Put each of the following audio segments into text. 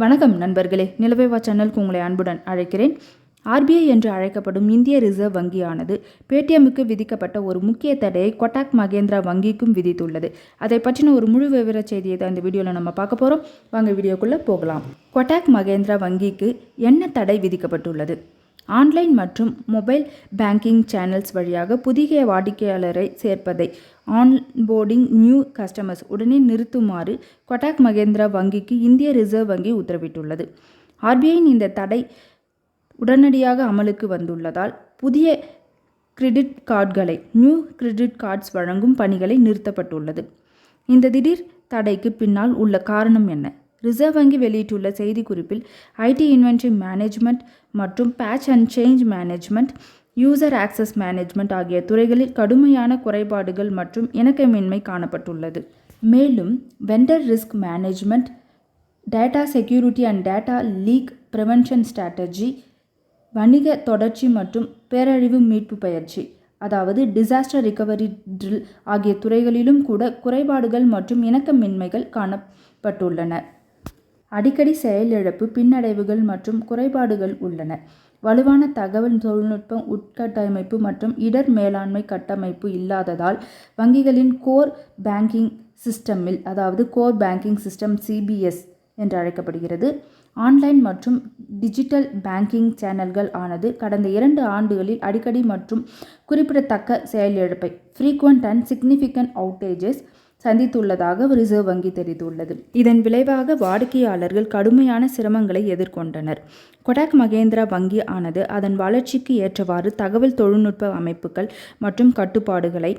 வணக்கம் நண்பர்களே. நிலவேவா சேனலுக்கு உங்களை அன்புடன் அழைக்கிறேன். ஆர்பிஐ என்று அழைக்கப்படும் இந்திய ரிசர்வ் வங்கியானது பேடிஎம்முக்கு விதிக்கப்பட்ட ஒரு முக்கிய தடையை கொட்டாக் மகேந்திரா வங்கிக்கும் விதித்துள்ளது. அதை பற்றின ஒரு முழு விவர செய்தியை தான் இந்த வீடியோவில் நம்ம பார்க்க போகிறோம் வாங்க வீடியோக்குள்ளே போகலாம். கொட்டாக் மகேந்திரா வங்கிக்கு என்ன தடை விதிக்கப்பட்டுள்ளது? ஆன்லைன் மற்றும் மொபைல் பேங்கிங் சேனல்ஸ் வழியாக புதிய வாடிக்கையாளரை சேர்ப்பதை ஆன்போர்டிங் நியூ கஸ்டமர்ஸ் உடனே நிறுத்துமாறு கொட்டாக் மகேந்திரா வங்கிக்கு இந்திய ரிசர்வ் வங்கி உத்தரவிட்டுள்ளது. ஆர்பிஐயின் இந்த தடை உடனடியாக அமலுக்கு வந்துள்ளதால் புதிய கிரெடிட் கார்டுகளை நியூ கிரெடிட் கார்ட்ஸ் வழங்கும் பணிகளை நிறுத்தப்பட்டுள்ளது. இந்த திடீர் தடைக்கு பின்னால் உள்ள காரணம் என்ன? ரிசர்வ் வங்கி வெளியிட்டுள்ள செய்திக்குறிப்பில் ஐடி இன்வென்ட்ரி மேனேஜ்மெண்ட் மற்றும் patch and change management user access management ஆகிய துறைகளில் கடுமையான குறைபாடுகள் மற்றும் இணக்கமின்மை காணப்பட்டுள்ளது. மேலும் vendor risk management data security and data leak prevention strategy வணிக தொடர்ச்சி மற்றும் பேரழிவு மீட்பு பயிற்சி அதாவது டிசாஸ்டர் ரிகவரி ட்ரில் ஆகிய துறைகளிலும் கூட குறைபாடுகள் மற்றும் இணக்கமின்மைகள் காணப்பட்டுள்ளன. அடிக்கடி செயலிழப்பு பின்னடைவுகள் மற்றும் குறைபாடுகள் உள்ளன. வலுவான தகவல் தொழில்நுட்பம் உட்கட்டமைப்பு மற்றும் இடர் மேலாண்மை கட்டமைப்பு இல்லாததால் வங்கிகளின் கோர் பேங்கிங் சிஸ்டமில் அதாவது கோர் பேங்கிங் சிஸ்டம் சிபிஎஸ் என்று அழைக்கப்படுகிறது. ஆன்லைன் மற்றும் டிஜிட்டல் பேங்கிங் சேனல்கள் ஆனது கடந்த இரண்டு ஆண்டுகளில் அடிக்கடி மற்றும் குறிப்பிடத்தக்க செயலிழப்பை ஃப்ரீக்வெண்ட் அண்ட் சிக்னிஃபிகண்ட் அவுட்டேஜஸ் சந்தித்துள்ளதாக ரிசர்வ் வங்கி தெரிவித்துள்ளது. இதன் விளைவாக வாடிக்கையாளர்கள் கடுமையான சிரமங்களை எதிர்கொண்டனர். கொடாக் மகேந்திரா வங்கி ஆனது அதன் வளர்ச்சிக்கு ஏற்றவாறு தகவல் தொழில்நுட்ப அமைப்புகள் மற்றும் கட்டுப்பாடுகளை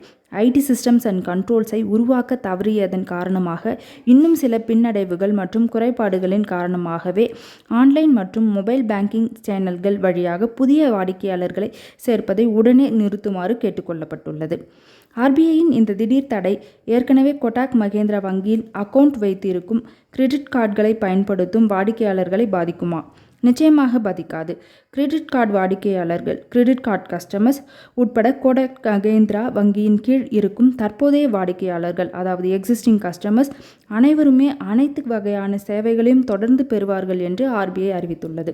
ஐடி சிஸ்டம்ஸ் அண்ட் கண்ட்ரோல்ஸை உருவாக்க தவறியதன் காரணமாக இன்னும் சில பின்னடைவுகள் மற்றும் குறைபாடுகளின் காரணமாகவே ஆன்லைன் மற்றும் மொபைல் பேங்கிங் சேனல்கள் வழியாக புதிய வாடிக்கையாளர்களை சேர்ப்பதை உடனே நிறுத்துமாறு கேட்டுக்கொள்ளப்பட்டுள்ளது. ஆர்பிஐயின் இந்த திடீர் தடை ஏற்கனவே கொட்டாக் மகேந்திரா வங்கியில் அக்கவுண்ட் வைத்திருக்கும் கிரெடிட் கார்டுகளை பயன்படுத்தும் வாடிக்கையாளர்களை பாதிக்குமா? நிச்சயமாக பாதிக்காது. கிரெடிட் கார்டு வாடிக்கையாளர்கள் கிரெடிட் கார்டு கஸ்டமர்ஸ் உட்பட கோடக் மகேந்திரா வங்கியின் கீழ் இருக்கும் தற்போதைய வாடிக்கையாளர்கள் அதாவது எக்ஸிஸ்டிங் கஸ்டமர்ஸ் அனைவருமே அனைத்து வகையான சேவைகளையும் தொடர்ந்து பெறுவார்கள் என்று ஆர்பிஐ அறிவித்துள்ளது.